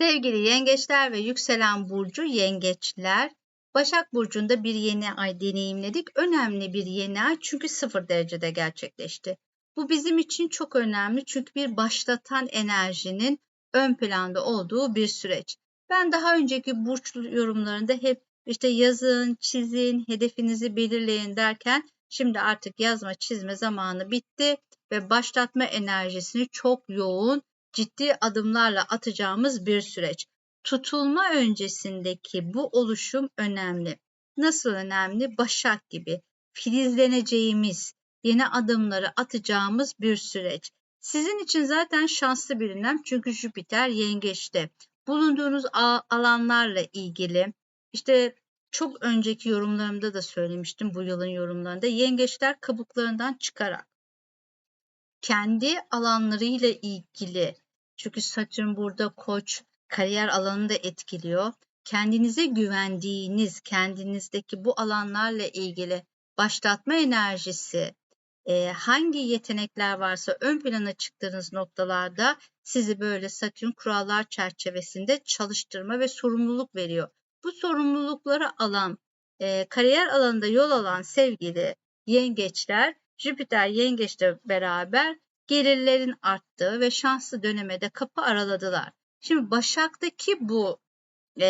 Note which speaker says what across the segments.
Speaker 1: Sevgili yengeçler ve yükselen burcu yengeçler, Başak Burcu'nda bir yeni ay deneyimledik. Önemli bir yeni ay çünkü sıfır derecede gerçekleşti. Bu bizim için çok önemli çünkü bir başlatan enerjinin ön planda olduğu bir süreç. Ben daha önceki burç yorumlarında hep işte yazın, çizin, hedefinizi belirleyin derken şimdi artık yazma çizme zamanı bitti ve başlatma enerjisini çok yoğun ciddi adımlarla atacağımız bir süreç. Tutulma öncesindeki bu oluşum önemli. Nasıl önemli? Başak gibi filizleneceğimiz, yeni adımları atacağımız bir süreç. Sizin için zaten şanslı bir dönem çünkü Jüpiter yengeçte. Bulunduğunuz alanlarla ilgili işte çok önceki yorumlarımda da söylemiştim bu yılın yorumlarında yengeçler kabuklarından çıkarak kendi alanlarıyla ilgili çünkü Satürn burada koç kariyer alanını da etkiliyor. Kendinize güvendiğiniz, kendinizdeki bu alanlarla ilgili başlatma enerjisi, e, hangi yetenekler varsa ön plana çıktığınız noktalarda sizi böyle Satürn kurallar çerçevesinde çalıştırma ve sorumluluk veriyor. Bu sorumlulukları alan, e, kariyer alanında yol alan sevgili yengeçler Jüpiter yengeçle beraber gelirlerin arttığı ve şanslı döneme de kapı araladılar. Şimdi Başak'taki bu e,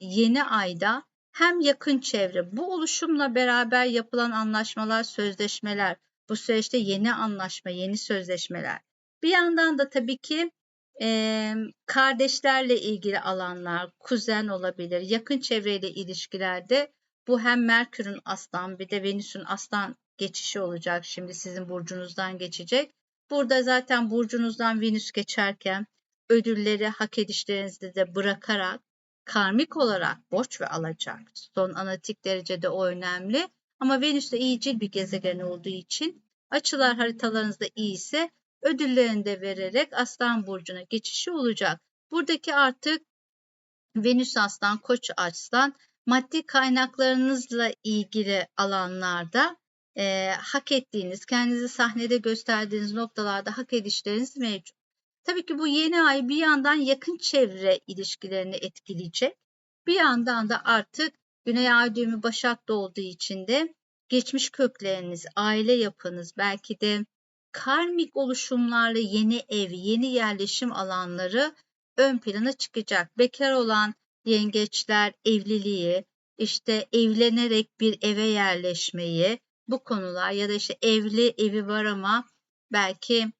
Speaker 1: yeni ayda hem yakın çevre, bu oluşumla beraber yapılan anlaşmalar, sözleşmeler, bu süreçte yeni anlaşma, yeni sözleşmeler. Bir yandan da tabii ki e, kardeşlerle ilgili alanlar, kuzen olabilir, yakın çevreyle ilişkilerde bu hem Merkür'ün aslan bir de Venüs'ün aslan geçişi olacak. Şimdi sizin burcunuzdan geçecek. Burada zaten burcunuzdan Venüs geçerken ödülleri hak edişlerinizi de bırakarak karmik olarak borç ve alacak. Son analitik derecede o önemli. Ama Venüs de iyicil bir gezegen olduğu için açılar haritalarınızda iyi ise ödüllerini de vererek Aslan Burcu'na geçişi olacak. Buradaki artık Venüs Aslan, Koç Aslan maddi kaynaklarınızla ilgili alanlarda e, hak ettiğiniz, kendinizi sahnede gösterdiğiniz noktalarda hak edişleriniz mevcut. Tabii ki bu yeni ay bir yandan yakın çevre ilişkilerini etkileyecek. Bir yandan da artık Güney Ay düğümü Başak'ta olduğu için de geçmiş kökleriniz, aile yapınız, belki de karmik oluşumlarla yeni ev, yeni yerleşim alanları ön plana çıkacak. Bekar olan yengeçler evliliği, işte evlenerek bir eve yerleşmeyi, bu konular ya da işte evli evi var ama belki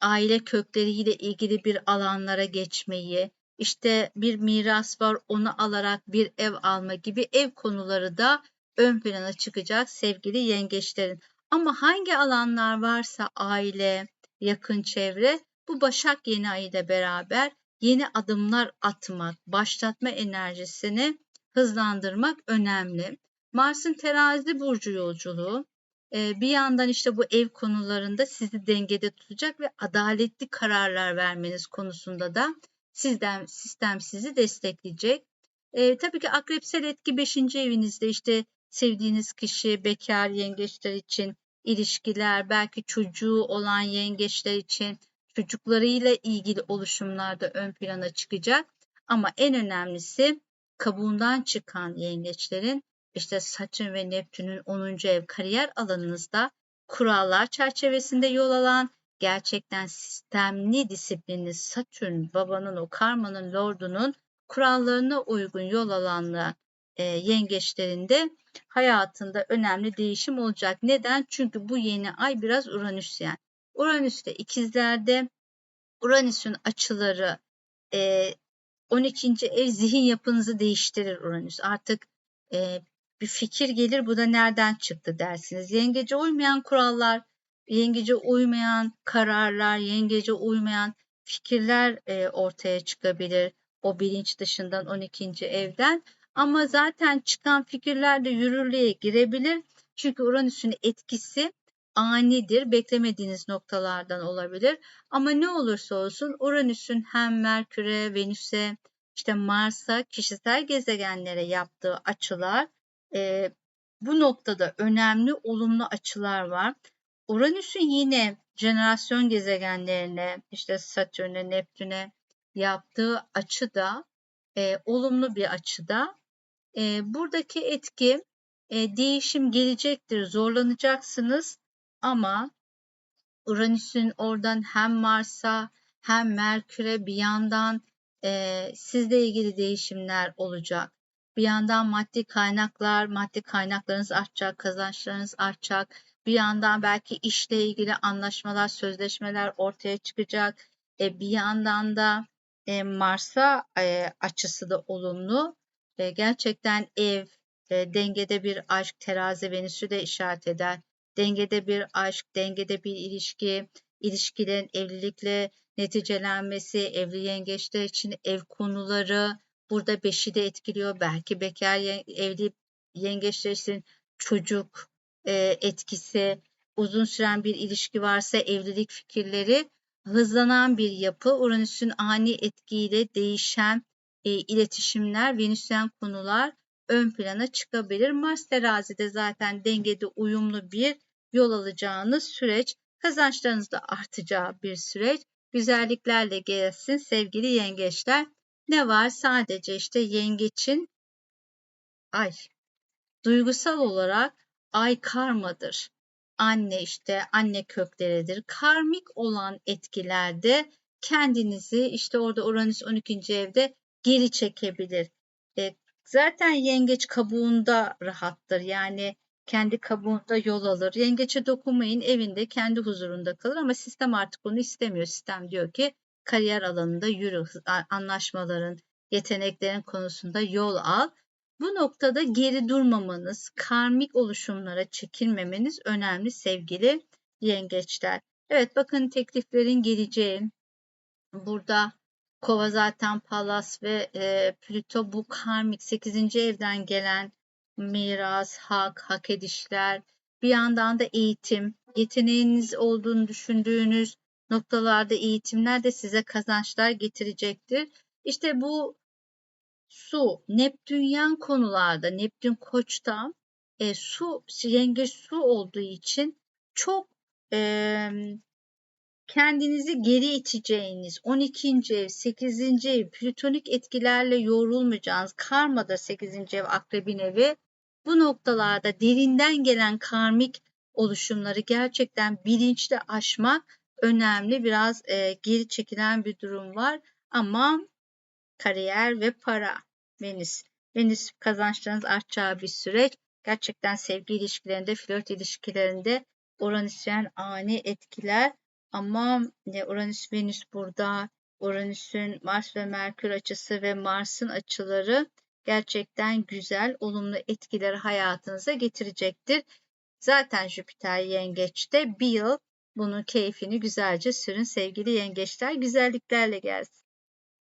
Speaker 1: aile kökleriyle ilgili bir alanlara geçmeyi, işte bir miras var onu alarak bir ev alma gibi ev konuları da ön plana çıkacak sevgili yengeçlerin. Ama hangi alanlar varsa aile, yakın çevre bu Başak yeni ayı ile beraber yeni adımlar atmak, başlatma enerjisini hızlandırmak önemli. Mars'ın terazi burcu yolculuğu bir yandan işte bu ev konularında sizi dengede tutacak ve adaletli kararlar vermeniz konusunda da sizden sistem sizi destekleyecek. E, tabii ki akrepsel etki 5. evinizde işte sevdiğiniz kişi, bekar yengeçler için ilişkiler, belki çocuğu olan yengeçler için çocuklarıyla ilgili oluşumlarda ön plana çıkacak. Ama en önemlisi kabuğundan çıkan yengeçlerin işte Satürn ve Neptün'ün 10. ev kariyer alanınızda kurallar çerçevesinde yol alan gerçekten sistemli disiplinli Satürn babanın o karmanın lordunun kurallarına uygun yol alanlı e, yengeçlerinde hayatında önemli değişim olacak. Neden? Çünkü bu yeni ay biraz Uranüsyen. Uranüs'te ikizlerde Uranüs'ün açıları e, 12. ev zihin yapınızı değiştirir Uranüs. Artık e, bir fikir gelir bu da nereden çıktı dersiniz. Yengece uymayan kurallar, yengece uymayan kararlar, yengece uymayan fikirler e, ortaya çıkabilir. O bilinç dışından 12. evden. Ama zaten çıkan fikirler de yürürlüğe girebilir. Çünkü Uranüs'ün etkisi anidir, beklemediğiniz noktalardan olabilir. Ama ne olursa olsun Uranüs'ün hem Merkür'e, Venüs'e, işte Mars'a, kişisel gezegenlere yaptığı açılar e, bu noktada önemli olumlu açılar var. Uranüs'ün yine jenerasyon gezegenlerine, işte Satürn'e, Neptün'e yaptığı açı da e, olumlu bir açıda. E, buradaki etki e, değişim gelecektir, zorlanacaksınız ama Uranüs'ün oradan hem Mars'a hem Merkür'e bir yandan e, sizle ilgili değişimler olacak. Bir yandan maddi kaynaklar, maddi kaynaklarınız artacak, kazançlarınız artacak. Bir yandan belki işle ilgili anlaşmalar, sözleşmeler ortaya çıkacak. E, bir yandan da e, Mars'a e, açısı da olumlu. E, gerçekten ev, e, dengede bir aşk, terazi Venüs'ü de işaret eder. Dengede bir aşk, dengede bir ilişki, ilişkilerin evlilikle neticelenmesi, evli yengeçler için ev konuları, burada beşi de etkiliyor. Belki bekar evli yengeçler çocuk e, etkisi, uzun süren bir ilişki varsa evlilik fikirleri hızlanan bir yapı. Uranüs'ün ani etkiyle değişen e, iletişimler, Venüsyen konular ön plana çıkabilir. Mars terazide zaten dengede uyumlu bir yol alacağınız süreç, kazançlarınız da artacağı bir süreç. Güzelliklerle gelsin sevgili yengeçler. Ne var? Sadece işte yengeçin ay duygusal olarak ay karmadır. Anne işte anne kökleridir. Karmik olan etkilerde kendinizi işte orada Uranüs 12. evde geri çekebilir. E, zaten yengeç kabuğunda rahattır. Yani kendi kabuğunda yol alır. Yengeçe dokunmayın evinde kendi huzurunda kalır ama sistem artık bunu istemiyor. Sistem diyor ki kariyer alanında yürü, anlaşmaların, yeteneklerin konusunda yol al. Bu noktada geri durmamanız, karmik oluşumlara çekilmemeniz önemli sevgili yengeçler. Evet bakın tekliflerin geleceği. Burada Kova zaten Palas ve e, Plüto bu karmik 8. evden gelen miras, hak, hak edişler, bir yandan da eğitim, yeteneğiniz olduğunu düşündüğünüz noktalarda eğitimler de size kazançlar getirecektir. İşte bu su, Neptünyen konularda, Neptün koçta e, su, yengeç su olduğu için çok e, kendinizi geri iteceğiniz 12. ev, 8. ev, plütonik etkilerle yorulmayacağınız, karma da 8. ev, akrebin evi bu noktalarda derinden gelen karmik oluşumları gerçekten bilinçli aşmak önemli. Biraz e, geri çekilen bir durum var ama kariyer ve para, Venüs. Venüs kazançlarınız artacağı bir süreç. Gerçekten sevgi ilişkilerinde, flört ilişkilerinde Uranüsyen ani etkiler ama e, Uranüs Venüs burada Uranüs'ün Mars ve Merkür açısı ve Mars'ın açıları gerçekten güzel, olumlu etkileri hayatınıza getirecektir. Zaten Jüpiter yengeçte bir yıl bunun keyfini güzelce sürün sevgili yengeçler. Güzelliklerle gelsin.